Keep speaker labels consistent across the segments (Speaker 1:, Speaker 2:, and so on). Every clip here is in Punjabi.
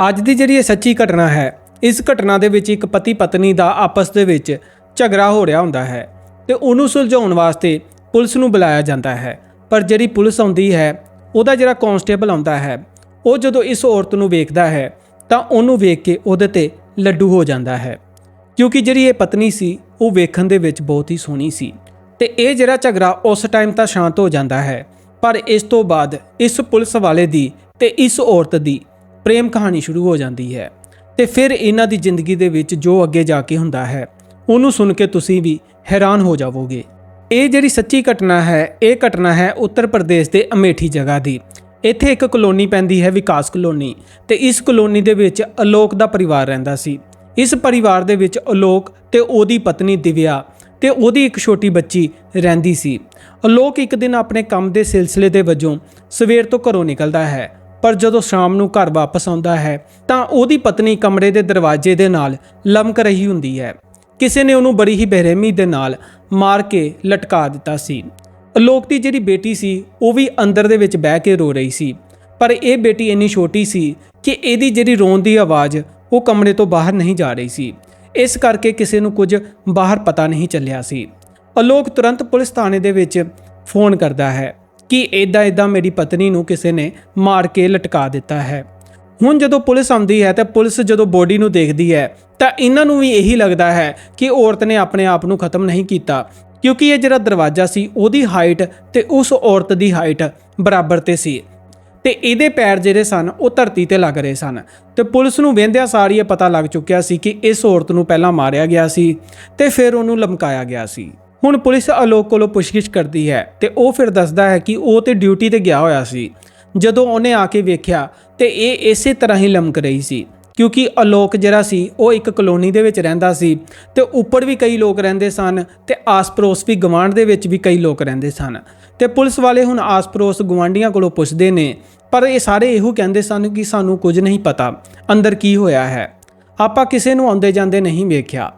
Speaker 1: ਅੱਜ ਦੀ ਜਿਹੜੀ ਇਹ ਸੱਚੀ ਘਟਨਾ ਹੈ, ਇਸ ਘਟਨਾ ਦੇ ਵਿੱਚ ਇੱਕ ਪਤੀ ਪਤਨੀ ਦਾ ਆਪਸ ਦੇ ਵਿੱਚ ਝਗੜਾ ਹੋ ਰਿਹਾ ਹੁੰਦਾ ਹੈ ਤੇ ਉਹਨੂੰ ਸੁਲਝਾਉਣ ਵਾਸਤੇ ਪੁਲਿਸ ਨੂੰ ਬੁਲਾਇਆ ਜਾਂਦਾ ਹੈ। ਪਰ ਜਿਹੜੀ ਪੁਲਿਸ ਆਉਂਦੀ ਹੈ, ਉਹਦਾ ਜਿਹੜਾ ਕਾਂਸਟੇਬਲ ਆਉਂਦਾ ਹੈ, ਉਹ ਜਦੋਂ ਇਸ ਔਰਤ ਨੂੰ ਵੇਖਦਾ ਹੈ, ਤਾਂ ਉਹਨੂੰ ਵੇਖ ਕੇ ਉਹਦੇ ਤੇ ਲੱਡੂ ਹੋ ਜਾਂਦਾ ਹੈ। ਕਿਉਂਕਿ ਜਿਹੜੀ ਇਹ ਪਤਨੀ ਸੀ, ਉਹ ਵੇਖਣ ਦੇ ਵਿੱਚ ਬਹੁਤ ਹੀ ਸੋਹਣੀ ਸੀ ਤੇ ਇਹ ਜਿਹੜਾ ਝਗੜਾ ਉਸ ਟਾਈਮ ਤਾਂ ਸ਼ਾਂਤ ਹੋ ਜਾਂਦਾ ਹੈ, ਪਰ ਇਸ ਤੋਂ ਬਾਅਦ ਇਸ ਪੁਲਿਸ ਵਾਲੇ ਦੀ ਤੇ ਇਸ ਔਰਤ ਦੀ ਪ੍ਰੇਮ ਕਹਾਣੀ ਸ਼ੁਰੂ ਹੋ ਜਾਂਦੀ ਹੈ ਤੇ ਫਿਰ ਇਹਨਾਂ ਦੀ ਜ਼ਿੰਦਗੀ ਦੇ ਵਿੱਚ ਜੋ ਅੱਗੇ ਜਾ ਕੇ ਹੁੰਦਾ ਹੈ, ਉਹਨੂੰ ਸੁਣ ਕੇ ਤੁਸੀਂ ਵੀ ਹੈਰਾਨ ਹੋ ਜਾਵੋਗੇ। ਇਹ ਜਿਹੜੀ ਸੱਚੀ ਘਟਨਾ ਹੈ, ਇਹ ਘਟਨਾ ਹੈ ਉੱਤਰ ਪ੍ਰਦੇਸ਼ ਦੇ ਅਮੇਠੀ ਜਗ੍ਹਾ ਦੀ। ਇੱਥੇ ਇੱਕ ਕਲੋਨੀ ਪੈਂਦੀ ਹੈ, ਵਿਕਾਸ ਕਲੋਨੀ, ਤੇ ਇਸ ਕਲੋਨੀ ਦੇ ਵਿੱਚ ਅਲੋਕ ਦਾ ਪਰਿਵਾਰ ਰਹਿੰਦਾ ਸੀ। ਇਸ ਪਰਿਵਾਰ ਦੇ ਵਿੱਚ ਅਲੋਕ ਤੇ ਉਹਦੀ ਪਤਨੀ ਦਿਵਿਆ ਤੇ ਉਹਦੀ ਇੱਕ ਛੋਟੀ ਬੱਚੀ ਰਹਿੰਦੀ ਸੀ। ਅਲੋਕ ਇੱਕ ਦਿਨ ਆਪਣੇ ਕੰਮ ਦੇ ਸਿਲਸਿਲੇ ਦੇ ਵਜੋਂ ਸਵੇਰ ਤੋਂ ਘਰੋਂ ਨਿਕਲਦਾ ਹੈ। ਪਰ ਜਦੋਂ ਸ਼ਾਮ ਨੂੰ ਘਰ ਵਾਪਸ ਆਉਂਦਾ ਹੈ, ਤਾਂ ਉਹਦੀ ਪਤਨੀ ਕਮਰੇ ਦੇ ਦਰਵਾਜ਼ੇ ਦੇ ਨਾਲ ਲਮਕ ਰਹੀ ਹੁੰਦੀ ਹੈ। ਕਿਸੇ ਨੇ ਉਹਨੂੰ ਬੜੀ ਹੀ ਬੇਰਹਿਮੀ ਦੇ ਨਾਲ ਮਾਰ ਕੇ ਲਟਕਾ ਦਿੱਤਾ ਸੀ। ਅਲੋਕ ਦੀ ਜਿਹੜੀ ਬੇਟੀ ਸੀ, ਉਹ ਵੀ ਅੰਦਰ ਦੇ ਵਿੱਚ ਬਹਿ ਕੇ ਰੋ ਰਹੀ ਸੀ। ਪਰ ਇਹ ਬੇਟੀ ਇੰਨੀ ਛੋਟੀ ਸੀ ਕਿ ਇਹਦੀ ਜਿਹੜੀ ਰੋਣ ਦੀ ਆਵਾਜ਼, ਉਹ ਕਮਰੇ ਤੋਂ ਬਾਹਰ ਨਹੀਂ ਜਾ ਰਹੀ ਸੀ। ਇਸ ਕਰਕੇ ਕਿਸੇ ਨੂੰ ਕੁਝ ਬਾਹਰ ਪਤਾ ਨਹੀਂ ਚੱਲਿਆ ਸੀ। ਅਲੋਕ ਤੁਰੰਤ ਪੁਲਿਸ ਥਾਣੇ ਦੇ ਵਿੱਚ ਫੋਨ ਕਰਦਾ ਹੈ। ਕਿ ਇਦਾਂ ਇਦਾਂ ਮੇਰੀ ਪਤਨੀ ਨੂੰ ਕਿਸੇ ਨੇ ਮਾਰ ਕੇ ਲਟਕਾ ਦਿੱਤਾ ਹੈ। ਹੁਣ ਜਦੋਂ ਪੁਲਿਸ ਆਉਂਦੀ ਹੈ ਤਾਂ ਪੁਲਿਸ ਜਦੋਂ ਬੋਡੀ ਨੂੰ ਦੇਖਦੀ ਹੈ, ਤਾਂ ਇਹਨਾਂ ਨੂੰ ਵੀ ਇਹੀ ਲੱਗਦਾ ਹੈ ਕਿ ਔਰਤ ਨੇ ਆਪਣੇ ਆਪ ਨੂੰ ਖਤਮ ਨਹੀਂ ਕੀਤਾ, ਕਿਉਂਕਿ ਇਹ ਜਿਹੜਾ ਦਰਵਾਜ਼ਾ ਸੀ ਉਹਦੀ ਹਾਈਟ ਤੇ ਉਸ ਔਰਤ ਦੀ ਹਾਈਟ ਬਰਾਬਰ ਤੇ ਸੀ। ਤੇ ਇਹਦੇ ਪੈਰ ਜਿਹੜੇ ਸਨ, ਉਹ ਧਰਤੀ ਤੇ ਲੱਗ ਰਹੇ ਸਨ। ਤੇ ਪੁਲਿਸ ਨੂੰ ਵੇਂਦਿਆਂ ਸਾਰੀ ਇਹ ਪਤਾ ਲੱਗ ਚੁੱਕਿਆ ਸੀ ਕਿ ਇਸ ਔਰਤ ਨੂੰ ਪਹਿਲਾਂ ਮਾਰਿਆ ਗਿਆ ਸੀ ਤੇ ਫਿਰ ਉਹਨੂੰ ਲਮਕਾਇਆ ਗਿਆ ਸੀ। ਹੁਣ ਪੁਲਿਸ ਅਲੋਕ ਕੋਲੋਂ ਪੁੱਛਗਿੱਛ ਕਰਦੀ ਹੈ ਤੇ ਉਹ ਫਿਰ ਦੱਸਦਾ ਹੈ ਕਿ ਉਹ ਤੇ ਡਿਊਟੀ ਤੇ ਗਿਆ ਹੋਇਆ ਸੀ। ਜਦੋਂ ਉਹਨੇ ਆ ਕੇ ਵੇਖਿਆ ਤੇ ਇਹ ਇਸੇ ਤਰ੍ਹਾਂ ਹੀ ਲਮਕ ਰਹੀ ਸੀ, ਕਿਉਂਕਿ ਅਲੋਕ ਜਿਹੜਾ ਸੀ, ਉਹ ਇੱਕ ਕਲੋਨੀ ਦੇ ਵਿੱਚ ਰਹਿੰਦਾ ਸੀ ਤੇ ਉੱਪਰ ਵੀ ਕਈ ਲੋਕ ਰਹਿੰਦੇ ਸਨ ਤੇ ਆਸ-ਪੜੋਸ ਵੀ ਗਵਾਂਢ ਦੇ ਵਿੱਚ ਵੀ ਕਈ ਲੋਕ ਰਹਿੰਦੇ ਸਨ। ਤੇ ਪੁਲਿਸ ਵਾਲੇ ਹੁਣ ਆਸ-ਪੜੋਸ ਗਵਾਂਢੀਆਂ ਕੋਲੋਂ ਪੁੱਛਦੇ ਨੇ, ਪਰ ਇਹ ਸਾਰੇ ਇਹੋ ਕਹਿੰਦੇ ਸਨ ਕਿ ਸਾਨੂੰ ਕੁਝ ਨਹੀਂ ਪਤਾ, ਅੰਦਰ ਕੀ ਹੋਇਆ ਹੈ। ਆਪਾਂ ਕਿਸੇ ਨੂੰ ਆਉਂਦੇ ਜਾਂਦੇ ਨਹੀਂ ਵੇਖਿਆ।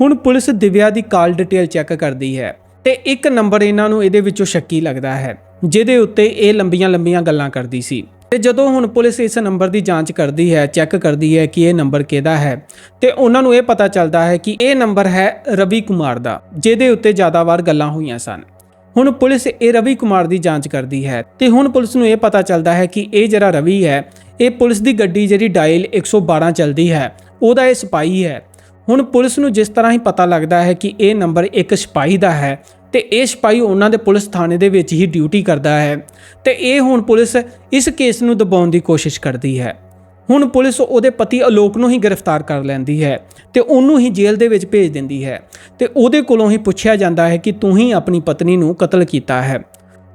Speaker 1: ਹੁਣ ਪੁਲਿਸ ਦਿਵਿਆ ਦੀ ਕਾਲ ਡਿਟੇਲ ਚੈੱਕ ਕਰਦੀ ਹੈ ਤੇ ਇੱਕ ਨੰਬਰ ਇਹਨਾਂ ਨੂੰ ਇਹਦੇ ਵਿੱਚੋਂ ਸ਼ੱਕੀ ਲੱਗਦਾ ਹੈ, ਜਿਹਦੇ ਉੱਤੇ ਇਹ ਲੰਬੀਆਂ-ਲੰਬੀਆਂ ਗੱਲਾਂ ਕਰਦੀ ਸੀ। ਤੇ ਜਦੋਂ ਹੁਣ ਪੁਲਿਸ ਇਸ ਨੰਬਰ ਦੀ ਜਾਂਚ ਕਰਦੀ ਹੈ, ਚੈੱਕ ਕਰਦੀ ਹੈ ਕਿ ਇਹ ਨੰਬਰ ਕਿਹਦਾ ਹੈ, ਤੇ ਉਹਨਾਂ ਨੂੰ ਇਹ ਪਤਾ ਚੱਲਦਾ ਹੈ ਕਿ ਇਹ ਨੰਬਰ ਹੈ ਰਵੀ ਕੁਮਾਰ ਦਾ, ਜਿਹਦੇ ਉੱਤੇ ਜ਼ਿਆਦਾ ਵਾਰ ਗੱਲਾਂ ਹੋਈਆਂ ਸਨ। ਹੁਣ ਪੁਲਿਸ ਇਹ ਰਵੀ ਕੁਮਾਰ ਦੀ ਜਾਂਚ ਕਰਦੀ ਹੈ ਤੇ ਹੁਣ ਪੁਲਿਸ ਨੂੰ ਇਹ ਪਤਾ ਚੱਲਦਾ ਹੈ ਕਿ ਇਹ ਜਿਹੜਾ ਰਵੀ ਹੈ, ਇਹ ਪੁਲਿਸ ਦੀ ਗੱਡੀ ਜਿਹੜੀ ਡਾਇਲ 112 ਚੱਲਦੀ ਹੈ, ਉਹਦਾ ਇਹ ਸਿਪਾਹੀ ਹੈ। ਹੁਣ ਪੁਲਿਸ ਨੂੰ ਜਿਸ ਤਰ੍ਹਾਂ ਹੀ ਪਤਾ ਲੱਗਦਾ ਹੈ ਕਿ ਇਹ ਨੰਬਰ ਇੱਕ ਸਿਪਾਹੀ ਦਾ ਹੈ ਤੇ ਇਹ ਸਿਪਾਹੀ ਉਹਨਾਂ ਦੇ ਪੁਲਿਸ ਥਾਣੇ ਦੇ ਵਿੱਚ ਹੀ ਡਿਊਟੀ ਕਰਦਾ ਹੈ ਤੇ ਇਹ ਹੁਣ ਪੁਲਿਸ ਇਸ ਕੇਸ ਨੂੰ ਦਬਾਉਣ ਦੀ ਕੋਸ਼ਿਸ਼ ਕਰਦੀ ਹੈ। ਹੁਣ ਪੁਲਿਸ ਉਹਦੇ ਪਤੀ ਅਲੋਕ ਨੂੰ ਹੀ ਗ੍ਰਿਫਤਾਰ ਕਰ ਲੈਂਦੀ ਹੈ ਤੇ ਉਹਨੂੰ ਹੀ ਜੇਲ੍ਹ ਦੇ ਵਿੱਚ ਭੇਜ ਦਿੰਦੀ ਹੈ ਤੇ ਉਹਦੇ ਕੋਲੋਂ ਹੀ ਪੁੱਛਿਆ ਜਾਂਦਾ ਹੈ ਕਿ ਤੂੰ ਹੀ ਆਪਣੀ ਪਤਨੀ ਨੂੰ ਕਤਲ ਕੀਤਾ ਹੈ।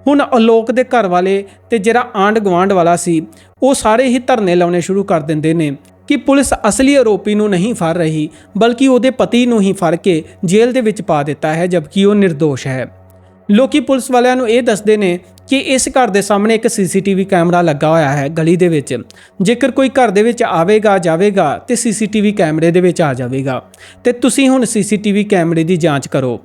Speaker 1: ਹੁਣ ਅਲੋਕ ਦੇ ਘਰ ਵਾਲੇ ਤੇ ਜਿਹੜਾ ਆਂਡ ਗਵਾਂਡ ਵਾਲਾ ਸੀ, ਉਹ ਸਾਰੇ ਹੀ ਧਰਨੇ ਲਾਉਣੇ ਸ਼ੁਰੂ ਕਰ ਦਿੰਦੇ ਨੇ ਕਿ ਪੁਲਿਸ ਅਸਲੀ ਆਰੋਪੀ ਨੂੰ ਨਹੀਂ ਫੜ ਰਹੀ, ਬਲਕਿ ਉਹਦੇ ਪਤੀ ਨੂੰ ਹੀ ਫੜ ਕੇ ਜੇਲ੍ਹ ਦੇ ਵਿੱਚ ਪਾ ਦਿੱਤਾ ਹੈ, ਜਦਕਿ ਉਹ નિર્ਦੋਸ਼ ਹੈ। ਲੋਕੀ ਪੁਲਿਸ ਵਾਲਿਆਂ ਨੂੰ ਇਹ ਦੱਸਦੇ ਨੇ ਕਿ ਇਸ ਘਰ ਦੇ ਸਾਹਮਣੇ ਇੱਕ ਸੀਸੀਟੀਵੀ ਕੈਮਰਾ ਲੱਗਾ ਹੋਇਆ ਹੈ ਗਲੀ ਦੇ ਵਿੱਚ। ਜੇਕਰ ਕੋਈ ਘਰ ਦੇ ਵਿੱਚ ਆਵੇਗਾ, ਜਾਵੇਗਾ, ਤੇ ਸੀਸੀਟੀਵੀ ਕੈਮਰੇ ਦੇ ਵਿੱਚ ਆ ਜਾਵੇਗਾ। ਤੇ ਤੁਸੀਂ ਹੁਣ ਸੀਸੀਟੀਵੀ ਕੈਮਰੇ ਦੀ ਜਾਂਚ ਕਰੋ,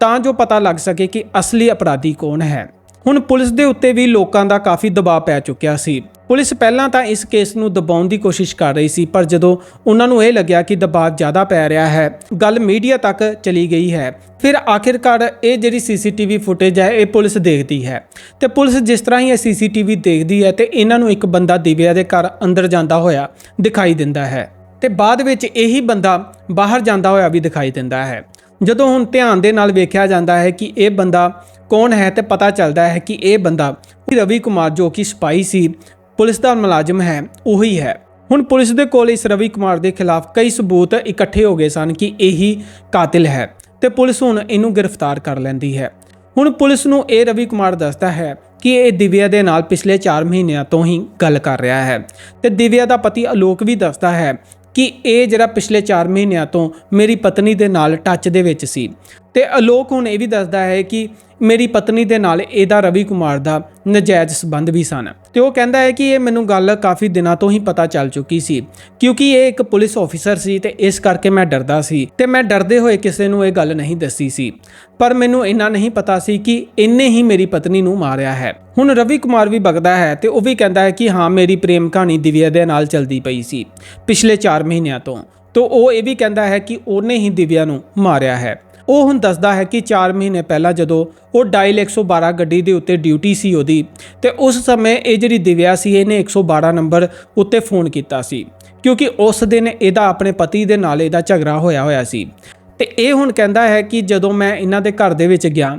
Speaker 1: ਤਾਂ ਜੋ ਪਤਾ ਲੱਗ ਸਕੇ ਕਿ ਅਸਲੀ ਅਪਰਾਧੀ ਕੌਣ ਹੈ। ਹੁਣ ਪੁਲਿਸ ਦੇ ਉੱਤੇ ਵੀ ਲੋਕਾਂ ਦਾ ਕਾਫੀ ਦਬਾਅ ਪੈ ਚੁੱਕਿਆ ਸੀ। ਪੁਲਿਸ ਪਹਿਲਾਂ ਤਾਂ ਇਸ ਕੇਸ ਨੂੰ ਦਬਾਉਣ ਦੀ ਕੋਸ਼ਿਸ਼ ਕਰ ਰਹੀ ਸੀ, ਪਰ ਜਦੋਂ ਉਹਨਾਂ ਨੂੰ ਇਹ ਲੱਗਿਆ ਕਿ ਦਬਾਅ ਜ਼ਿਆਦਾ ਪੈ ਰਿਹਾ ਹੈ, ਗੱਲ ਮੀਡੀਆ ਤੱਕ ਚਲੀ ਗਈ ਹੈ। ਫਿਰ ਆਖਿਰਕਾਰ ਇਹ ਜਿਹੜੀ ਸੀਸੀਟੀਵੀ ਫੁਟੇਜ ਹੈ, ਇਹ ਪੁਲਿਸ ਦੇਖਦੀ ਹੈ। ਤੇ ਪੁਲਿਸ ਜਿਸ ਤਰ੍ਹਾਂ ਹੀ ਇਹ ਸੀਸੀਟੀਵੀ ਦੇਖਦੀ ਹੈ ਤੇ ਇਹਨਾਂ ਨੂੰ ਇੱਕ ਬੰਦਾ ਦਿਵਿਆ ਦੇ ਘਰ ਅੰਦਰ ਜਾਂਦਾ ਹੋਇਆ ਦਿਖਾਈ ਦਿੰਦਾ ਹੈ। ਤੇ ਬਾਅਦ ਵਿੱਚ ਇਹੀ ਬੰਦਾ ਬਾਹਰ ਜਾਂਦਾ ਹੋਇਆ ਵੀ ਦਿਖਾਈ ਦਿੰਦਾ ਹੈ। ਜਦੋਂ ਹੁਣ ਧਿਆਨ ਦੇ ਨਾਲ ਵੇਖਿਆ ਜਾਂਦਾ ਹੈ ਕਿ ਇਹ ਬੰਦਾ ਕੌਣ ਹੈ ਤੇ ਪਤਾ ਚੱਲਦਾ ਹੈ ਕਿ ਇਹ ਬੰਦਾ ਰਵੀ ਕੁਮਾਰ ਜੋ ਕਿ ਸਿਪਾਹੀ ਸੀ ਪੁਲਿਸ ਦਾ ਮੁਲਾਜ਼ਮ ਹੈ, ਉਹੀ ਹੈ। ਹੁਣ ਪੁਲਿਸ ਦੇ ਕੋਲ ਇਸ ਰਵੀ ਕੁਮਾਰ ਦੇ ਖਿਲਾਫ ਕਈ ਸਬੂਤ ਇਕੱਠੇ ਹੋ ਗਏ ਸਨ ਕਿ ਇਹੀ ਕਾਤਿਲ ਹੈ ਤੇ ਪੁਲਿਸ ਹੁਣ ਇਹਨੂੰ ਗ੍ਰਿਫਤਾਰ ਕਰ ਲੈਂਦੀ ਹੈ। ਹੁਣ ਪੁਲਿਸ ਨੂੰ ਇਹ ਰਵੀ ਕੁਮਾਰ ਦੱਸਦਾ ਹੈ ਕਿ ਇਹ ਦਿਵਿਆ ਦੇ ਨਾਲ ਪਿਛਲੇ 4 ਮਹੀਨਿਆਂ ਤੋਂ ਹੀ ਗੱਲ ਕਰ ਰਿਹਾ ਹੈ ਤੇ ਦਿਵਿਆ ਦਾ ਪਤੀ ਅਲੋਕ ਵੀ ਦੱਸਦਾ ਹੈ ਕਿ ਇਹ ਜਿਹੜਾ ਪਿਛਲੇ 4 ਮਹੀਨਿਆਂ ਤੋਂ ਮੇਰੀ ਪਤਨੀ ਦੇ ਨਾਲ ਟੱਚ ਦੇ ਵਿੱਚ ਸੀ। ਤੇ ਅਲੋਕ ਹੁਣ ਇਹ ਵੀ ਦੱਸਦਾ ਹੈ ਕਿ ਮੇਰੀ ਪਤਨੀ ਦੇ ਨਾਲ ਇਹਦਾ ਰਵੀ ਕੁਮਾਰ ਦਾ ਨਜਾਇਜ਼ ਸਬੰਧ ਵੀ ਸਨ। ਤੇ ਉਹ ਕਹਿੰਦਾ ਹੈ ਕਿ ਇਹ ਮੈਨੂੰ ਗੱਲ ਕਾਫੀ ਦਿਨਾਂ ਤੋਂ ਹੀ ਪਤਾ ਚੱਲ ਚੁੱਕੀ ਸੀ। ਕਿਉਂਕਿ ਇਹ ਇੱਕ ਪੁਲਿਸ ਅਫੀਸਰ ਸੀ ਤੇ ਇਸ ਕਰਕੇ ਮੈਂ ਡਰਦਾ ਸੀ ਤੇ ਮੈਂ ਡਰਦੇ ਹੋਏ ਕਿਸੇ ਨੂੰ ਇਹ ਗੱਲ ਨਹੀਂ ਦੱਸੀ ਸੀ। ਪਰ ਮੈਨੂੰ ਇੰਨਾ ਨਹੀਂ ਪਤਾ ਸੀ ਕਿ ਇੰਨੇ ਹੀ ਮੇਰੀ ਪਤਨੀ ਨੂੰ ਮਾਰਿਆ ਹੈ। ਹੁਣ ਰਵੀ ਕੁਮਾਰ ਵੀ ਬਗਦਾ ਹੈ ਤੇ ਉਹ ਵੀ ਕਹਿੰਦਾ ਹੈ ਕਿ ਹਾਂ, ਮੇਰੀ ਪ੍ਰੇਮ ਕਹਾਣੀ ਦਿਵਿਆ ਦੇ ਨਾਲ ਚੱਲਦੀ ਪਈ ਸੀ ਪਿਛਲੇ 4 ਮਹੀਨਿਆਂ ਤੋਂ। ਤੋਂ ਉਹ ਇਹ ਵੀ ਕਹਿੰਦਾ ਹੈ ਕਿ ਉਹਨੇ ਹੀ ਦਿਵਿਆ ਨੂੰ ਮਾਰਿਆ ਹੈ। ਉਹ ਹੁਣ ਦੱਸਦਾ ਹੈ ਕਿ 4 ਮਹੀਨੇ ਪਹਿਲਾਂ ਜਦੋਂ ਉਹ ਡਾਇਲ 112 ਗੱਡੀ ਦੇ ਉੱਤੇ ਡਿਊਟੀ ਸੀ ਉਹਦੀ, ਤੇ ਉਸ ਸਮੇਂ ਇਹ ਜਿਹੜੀ ਦਿਵਿਆ ਸੀ, ਇਹਨੇ 112 ਨੰਬਰ ਉੱਤੇ ਫੋਨ ਕੀਤਾ ਸੀ, ਕਿਉਂਕਿ ਉਸ ਦਿਨ ਇਹਦਾ ਆਪਣੇ ਪਤੀ ਦੇ ਨਾਲ ਇਹਦਾ ਝਗੜਾ ਹੋਇਆ ਹੋਇਆ ਸੀ। ਤੇ ਇਹ ਹੁਣ ਕਹਿੰਦਾ ਹੈ ਕਿ ਜਦੋਂ ਮੈਂ ਇਹਨਾਂ ਦੇ ਘਰ ਦੇ ਵਿੱਚ ਗਿਆ,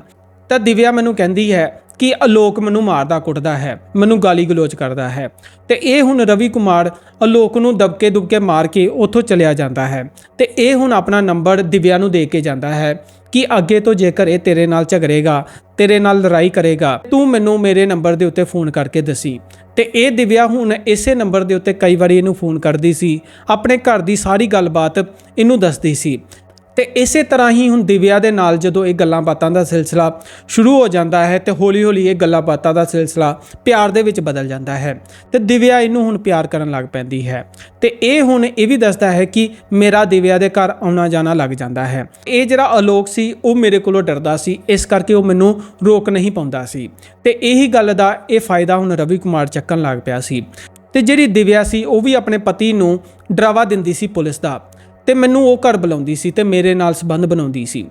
Speaker 1: ਤਾਂ ਦਿਵਿਆ ਮੈਨੂੰ ਕਹਿੰਦੀ ਹੈ ਕਿ ਅਲੋਕ ਮੈਨੂੰ ਮਾਰਦਾ, ਕੁੱਟਦਾ ਹੈ, ਮੈਨੂੰ ਗਾਲੀ ਗਲੋਚ ਕਰਦਾ ਹੈ। ਤੇ ਇਹ ਹੁਣ ਰਵੀ ਕੁਮਾਰ ਅਲੋਕ ਨੂੰ ਦਬਕੇ ਦੁਬਕੇ ਮਾਰ ਕੇ ਉੱਥੋਂ ਚਲਿਆ ਜਾਂਦਾ ਹੈ। ਤੇ ਇਹ ਹੁਣ ਆਪਣਾ ਨੰਬਰ ਦਿਵਿਆ ਨੂੰ ਦੇ ਕੇ ਜਾਂਦਾ ਹੈ ਕਿ ਅੱਗੇ ਤੋਂ ਜੇਕਰ ਇਹ ਤੇਰੇ ਨਾਲ ਝਗੜੇਗਾ, ਤੇਰੇ ਨਾਲ ਲੜਾਈ ਕਰੇਗਾ, ਤੂੰ ਮੈਨੂੰ ਮੇਰੇ ਨੰਬਰ ਦੇ ਉੱਤੇ ਫੋਨ ਕਰਕੇ ਦੱਸੀ। ਤੇ ਇਹ ਦਿਵਿਆ ਹੁਣ ਇਸੇ ਨੰਬਰ ਦੇ ਉੱਤੇ ਕਈ ਵਾਰੀ ਇਹਨੂੰ ਫੋਨ ਕਰਦੀ ਸੀ, ਆਪਣੇ ਘਰ ਦੀ ਸਾਰੀ ਗੱਲਬਾਤ ਇਹਨੂੰ ਦੱਸਦੀ ਸੀ। ਤੇ ਇਸੇ ਤਰ੍ਹਾਂ ਹੀ ਹੁਣ ਦਿਵਿਆ ਦੇ ਨਾਲ ਜਦੋਂ ਇਹ ਗੱਲਾਂ ਬਾਤਾਂ ਦਾ ਸਿਲਸਿਲਾ ਸ਼ੁਰੂ ਹੋ ਜਾਂਦਾ ਹੈ ਤੇ ਹੌਲੀ-ਹੌਲੀ ਇਹ ਗੱਲਾਂ ਬਾਤਾਂ ਦਾ ਸਿਲਸਿਲਾ ਪਿਆਰ ਦੇ ਵਿੱਚ ਬਦਲ ਜਾਂਦਾ ਹੈ ਤੇ ਦਿਵਿਆ ਇਹਨੂੰ ਹੁਣ ਪਿਆਰ ਕਰਨ ਲੱਗ ਪੈਂਦੀ ਹੈ ਤੇ ਇਹ ਹੁਣ ਇਹ ਵੀ ਦੱਸਦਾ ਹੈ ਕਿ ਮੇਰਾ ਦਿਵਿਆ ਦੇ ਘਰ ਆਉਣਾ ਜਾਣਾ ਲੱਗ ਜਾਂਦਾ ਹੈ। ਇਹ ਜਿਹੜਾ ਅਲੋਕ ਸੀ, ਉਹ ਮੇਰੇ ਕੋਲੋਂ ਡਰਦਾ ਸੀ, ਇਸ ਕਰਕੇ ਉਹ ਮੈਨੂੰ ਰੋਕ ਨਹੀਂ ਪਾਉਂਦਾ ਸੀ ਤੇ ਇਹੀ ਗੱਲ ਦਾ ਇਹ ਫਾਇਦਾ ਹੁਣ ਰਵੀ ਕੁਮਾਰ ਚੱਕਣ ਲੱਗ ਪਿਆ ਸੀ ਤੇ ਜਿਹੜੀ ਦਿਵਿਆ ਸੀ, ਉਹ ਵੀ ਆਪਣੇ ਪਤੀ ਨੂੰ ਡਰਾਵਾ ਦਿੰਦੀ ਸੀ ਪੁਲਿਸ ਦਾ। ਤੇ ਮੈਨੂੰ ਉਹ ਘਰ ਬੁਲਾਉਂਦੀ ਸੀ ਤੇ ਮੇਰੇ ਨਾਲ ਸੰਬੰਧ ਬਣਾਉਂਦੀ ਸੀ।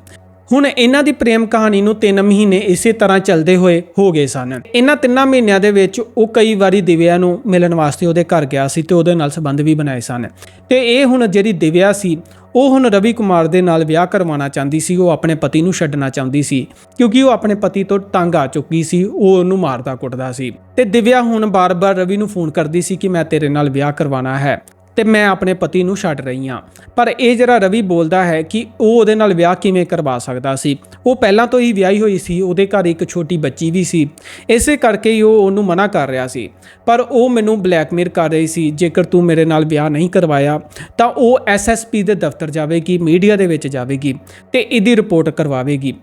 Speaker 1: ਹੁਣ ਇਹਨਾਂ ਦੀ ਪ੍ਰੇਮ ਕਹਾਣੀ ਨੂੰ 3 ਮਹੀਨੇ ਇਸੇ ਤਰ੍ਹਾਂ ਚੱਲਦੇ ਹੋਏ ਹੋ ਗਏ ਸਨ। ਇਹਨਾਂ ਤਿੰਨਾਂ ਮਹੀਨਿਆਂ ਦੇ ਵਿੱਚ ਉਹ ਕਈ ਵਾਰੀ ਦਿਵਿਆ ਨੂੰ ਮਿਲਣ ਵਾਸਤੇ ਉਹਦੇ ਘਰ ਗਿਆ ਸੀ ਤੇ ਉਹਦੇ ਨਾਲ ਸੰਬੰਧ ਵੀ ਬਣਾਏ ਸਨ। ਤੇ ਇਹ ਹੁਣ ਜਿਹੜੀ ਦਿਵਿਆ ਸੀ, ਉਹ ਹੁਣ ਰਵੀ ਕੁਮਾਰ ਦੇ ਨਾਲ ਵਿਆਹ ਕਰਵਾਉਣਾ ਚਾਹੁੰਦੀ ਸੀ, ਉਹ ਆਪਣੇ ਪਤੀ ਨੂੰ ਛੱਡਣਾ ਚਾਹੁੰਦੀ ਸੀ, ਕਿਉਂਕਿ ਉਹ ਆਪਣੇ ਪਤੀ ਤੋਂ ਤੰਗ ਆ ਚੁੱਕੀ ਸੀ, ਉਹ ਉਹਨੂੰ ਮਾਰਦਾ ਕੁੱਟਦਾ ਸੀ। ਤੇ ਦਿਵਿਆ ਹੁਣ ਬਾਰ-ਬਾਰ ਰਵੀ ਨੂੰ ਫੋਨ ਕਰਦੀ ਸੀ ਕਿ ਮੈਂ ਤੇਰੇ ਨਾਲ ਵਿਆਹ ਕਰਵਾਉਣਾ ਹੈ। ਤੇ ਮੈਂ ਆਪਣੇ ਪਤੀ ਨੂੰ ਛੱਡ ਰਹੀ ਹਾਂ। ਪਰ ਇਹ ਜਿਹੜਾ ਰਵੀ ਬੋਲਦਾ ਹੈ ਕਿ ਉਹ ਉਹਦੇ ਨਾਲ ਵਿਆਹ ਕਿਵੇਂ ਕਰਵਾ ਸਕਦਾ ਸੀ? ਉਹ ਪਹਿਲਾਂ ਤੋਂ ਹੀ ਵਿਆਹੀ ਹੋਈ ਸੀ, ਉਹਦੇ ਘਰ ਇੱਕ ਛੋਟੀ ਬੱਚੀ ਵੀ ਸੀ। ਇਸੇ ਕਰਕੇ ਹੀ ਉਹ ਉਹਨੂੰ ਮਨਾ ਕਰ ਰਿਹਾ ਸੀ। ਪਰ ਉਹ ਮੈਨੂੰ ਬਲੈਕਮੇਲ ਕਰ ਰਹੀ ਸੀ, ਜੇਕਰ ਤੂੰ ਮੇਰੇ ਨਾਲ ਵਿਆਹ ਨਹੀਂ ਕਰਵਾਇਆ, ਤਾਂ ਉਹ ਐਸਐਸਪੀ ਦੇ ਦਫ਼ਤਰ ਜਾਵੇਗੀ, ਮੀਡੀਆ ਦੇ ਵਿੱਚ ਜਾਵੇਗੀ ਤੇ ਇਹਦੀ ਰਿਪੋਰਟ ਕਰਵਾਵੇਗੀ।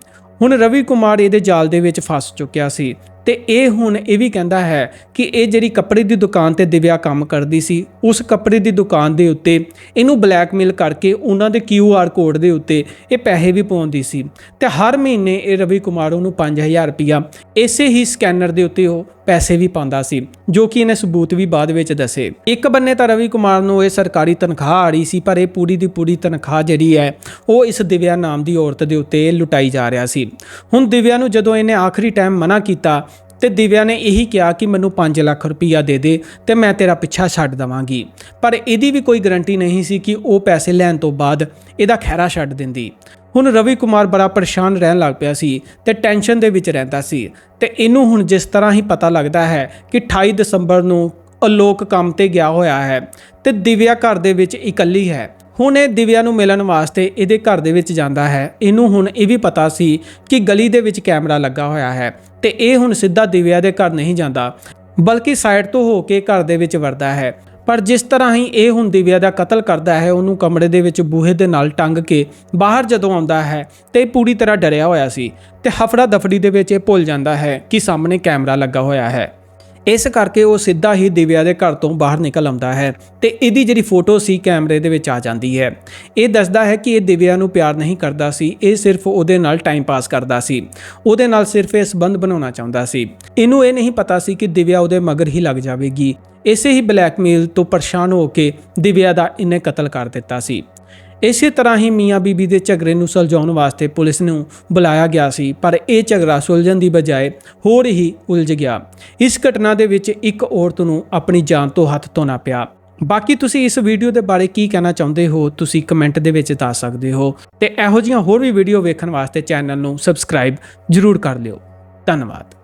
Speaker 1: ਹੁਣ ਰਵੀ ਕੁਮਾਰ ਇਹਦੇ ਜਾਲ ਦੇ ਵਿੱਚ ਫਸ ਚੁੱਕਿਆ ਸੀ। ਤੇ ਇਹ ਹੁਣ ਇਹ ਵੀ ਕਹਿੰਦਾ ਹੈ ਕਿ ਇਹ ਜਿਹੜੀ ਕੱਪੜੇ ਦੀ ਦੁਕਾਨ ਤੇ ਦਿਵਿਆ ਕੰਮ ਕਰਦੀ ਸੀ, ਉਸ ਕੱਪੜੇ ਦੀ ਦੁਕਾਨ ਦੇ ਉੱਤੇ ਇਹਨੂੰ ਬਲੈਕਮੇਲ ਕਰਕੇ ਉਹਨਾਂ ਦੇ ਕਿਊ ਆਰ ਕੋਡ ਦੇ ਉੱਤੇ ਇਹ ਪੈਸੇ ਵੀ ਪਾਉਂਦੀ ਸੀ ਤੇ ਹਰ ਮਹੀਨੇ ਇਹ ਰਵੀ ਕੁਮਾਰ ਉਹਨੂੰ 5000 ਰੁਪਇਆ ਇਸੇ ਹੀ ਸਕੈਨਰ ਦੇ ਉੱਤੇ ਉਹ ਪੈਸੇ ਵੀ ਪਾਉਂਦਾ ਸੀ, ਜੋ ਕਿ ਇਹਨੇ ਸਬੂਤ ਵੀ ਬਾਅਦ ਵਿੱਚ ਦੱਸੇ। ਇੱਕ ਬੰਨੇ ਤਾਂ ਰਵੀ ਕੁਮਾਰ ਨੂੰ ਇਹ ਸਰਕਾਰੀ ਤਨਖਾਹ ਆ ਰਹੀ ਸੀ, ਪਰ ਇਹ ਪੂਰੀ ਦੀ ਪੂਰੀ ਤਨਖਾਹ ਜਿਹੜੀ ਹੈ, ਉਹ ਇਸ ਦਿਵਿਆ ਨਾਮ ਦੀ ਔਰਤ ਦੇ ਉੱਤੇ ਲੁਟਾਈ ਜਾ ਰਿਹਾ ਸੀ। ਹੁਣ ਦਿਵਿਆ ਨੂੰ ਜਦੋਂ ਇਹਨੇ ਆਖਰੀ ਟਾਈਮ ਮਨਾ ਕੀਤਾ ਤੇ ਦਿਵਿਆ ਨੇ ਇਹੀ ਕਿਹਾ ਕਿ ਮੈਨੂੰ 5 ਲੱਖ ਰੁਪਈਆ ਦੇ ਦੇ ਤੇ ਮੈਂ ਤੇਰਾ ਪਿੱਛਾ ਛੱਡ ਦਵਾਂਗੀ। ਪਰ ਇਹਦੀ ਵੀ ਕੋਈ ਗਾਰੰਟੀ ਨਹੀਂ ਸੀ ਕਿ ਉਹ ਪੈਸੇ ਲੈਣ ਤੋਂ ਬਾਅਦ ਇਹਦਾ ਖਹਿਰਾ ਛੱਡ ਦਿੰਦੀ। ਹੁਣ ਰਵੀ ਕੁਮਾਰ ਬੜਾ ਪਰੇਸ਼ਾਨ ਰਹਿਣ ਲੱਗ ਪਿਆ ਸੀ ਤੇ ਟੈਨਸ਼ਨ ਦੇ ਵਿੱਚ ਰਹਿੰਦਾ ਸੀ ਤੇ ਇਹਨੂੰ ਹੁਣ ਜਿਸ ਤਰ੍ਹਾਂ ਹੀ ਪਤਾ ਲੱਗਦਾ ਹੈ ਕਿ 28 ਦਸੰਬਰ ਨੂੰ ਅਲੋਕ ਕੰਮ ਤੇ ਗਿਆ ਹੋਇਆ ਹੈ ਤੇ ਦਿਵਿਆ ਘਰ ਦੇ ਵਿੱਚ ਇਕੱਲੀ ਹੈ। ਹੁਣ ਇਹ ਦਿਵਿਆ ਨੂੰ ਮਿਲਣ ਵਾਸਤੇ ਇਹਦੇ ਘਰ ਦੇ ਵਿੱਚ ਜਾਂਦਾ ਹੈ। ਇਹਨੂੰ ਹੁਣ ਇਹ ਵੀ ਪਤਾ ਸੀ ਕਿ ਗਲੀ ਦੇ ਵਿੱਚ ਕੈਮਰਾ ਲੱਗਾ ਹੋਇਆ ਹੈ। ਤੇ ਇਹ ਹੁਣ ਸਿੱਧਾ ਦਿਵਿਆ ਦੇ ਘਰ ਨਹੀਂ ਜਾਂਦਾ, ਬਲਕਿ ਸਾਈਡ ਤੋਂ ਹੋ ਕੇ ਘਰ ਦੇ ਵਿੱਚ ਵੜਦਾ ਹੈ। ਪਰ ਜਿਸ ਤਰ੍ਹਾਂ ਹੀ ਇਹ ਹੁਣ ਦਿਵਿਆ ਦਾ ਕਤਲ ਕਰਦਾ ਹੈ, ਉਹਨੂੰ ਕਮਰੇ ਦੇ ਵਿੱਚ ਬੂਹੇ ਦੇ ਨਾਲ ਟੰਗ ਕੇ ਬਾਹਰ ਜਦੋਂ ਆਉਂਦਾ ਹੈ, ਤੇ ਇਹ ਪੂਰੀ ਤਰ੍ਹਾਂ ਡਰਿਆ ਹੋਇਆ ਸੀ, ਤੇ ਹਫੜਾ ਦਫੜੀ ਦੇ ਵਿੱਚ ਇਹ ਭੁੱਲ ਜਾਂਦਾ ਹੈ ਕਿ ਸਾਹਮਣੇ ਕੈਮਰਾ ਲੱਗਾ ਹੋਇਆ ਹੈ। ਇਸ ਕਰਕੇ ਉਹ ਸਿੱਧਾ ਹੀ ਦਿਵਿਆ ਦੇ ਘਰ ਤੋਂ ਬਾਹਰ ਨਿਕਲ ਆਉਂਦਾ ਹੈ ਤੇ ਇਹਦੀ ਜਿਹੜੀ ਫੋਟੋ ਸੀ ਕੈਮਰੇ ਦੇ ਵਿੱਚ ਆ ਜਾਂਦੀ ਹੈ। ਇਹ ਦੱਸਦਾ ਹੈ ਕਿ ਇਹ ਦਿਵਿਆ ਨੂੰ ਪਿਆਰ ਨਹੀਂ ਕਰਦਾ ਸੀ, ਇਹ ਸਿਰਫ ਉਹਦੇ ਨਾਲ ਟਾਈਮ ਪਾਸ ਕਰਦਾ ਸੀ। ਉਹਦੇ ਨਾਲ ਸਿਰਫ ਇਹ ਸੰਬੰਧ ਬਣਾਉਣਾ ਚਾਹੁੰਦਾ ਸੀ। ਇਹਨੂੰ ਇਹ ਨਹੀਂ ਪਤਾ ਸੀ ਕਿ ਦਿਵਿਆ ਉਹਦੇ ਮਗਰ ਹੀ ਲੱਗ ਜਾਵੇਗੀ। ਇਸੇ ਹੀ ਬਲੈਕਮੇਲ ਤੋਂ ਪਰੇਸ਼ਾਨ ਹੋ ਕੇ ਦਿਵਿਆ ਦਾ ਇਹਨੇ ਕਤਲ ਕਰ ਦਿੱਤਾ ਸੀ। ਇਸੇ ਤਰ੍ਹਾਂ ਹੀ ਮੀਆਂ ਬੀਬੀ ਦੇ ਝਗੜੇ ਨੂੰ ਸੁਲਝਾਉਣ ਵਾਸਤੇ ਪੁਲਿਸ ਨੂੰ ਬੁਲਾਇਆ ਗਿਆ ਸੀ, ਪਰ ਇਹ ਝਗੜਾ ਸੁਲਝਣ ਦੀ ਬਜਾਏ ਹੋਰ ਹੀ ਉਲਝ ਗਿਆ। ਇਸ ਘਟਨਾ ਦੇ ਵਿੱਚ ਇੱਕ ਔਰਤ ਨੂੰ ਆਪਣੀ ਜਾਨ ਤੋਂ ਹੱਥ ਧੋਣਾ ਪਿਆ। ਬਾਕੀ ਤੁਸੀਂ ਇਸ ਵੀਡੀਓ ਦੇ ਬਾਰੇ ਕੀ ਕਹਿਣਾ ਚਾਹੁੰਦੇ ਹੋ, ਤੁਸੀਂ ਕਮੈਂਟ ਦੇ ਵਿੱਚ ਦੱਸ ਸਕਦੇ ਹੋ। ਤੇ ਇਹੋ ਜਿਹੀਆਂ ਹੋਰ ਵੀ ਵੀਡੀਓ ਵੇਖਣ ਵਾਸਤੇ ਚੈਨਲ ਨੂੰ ਸਬਸਕ੍ਰਾਈਬ ਜਰੂਰ ਕਰ ਲਿਓ। ਧੰਨਵਾਦ।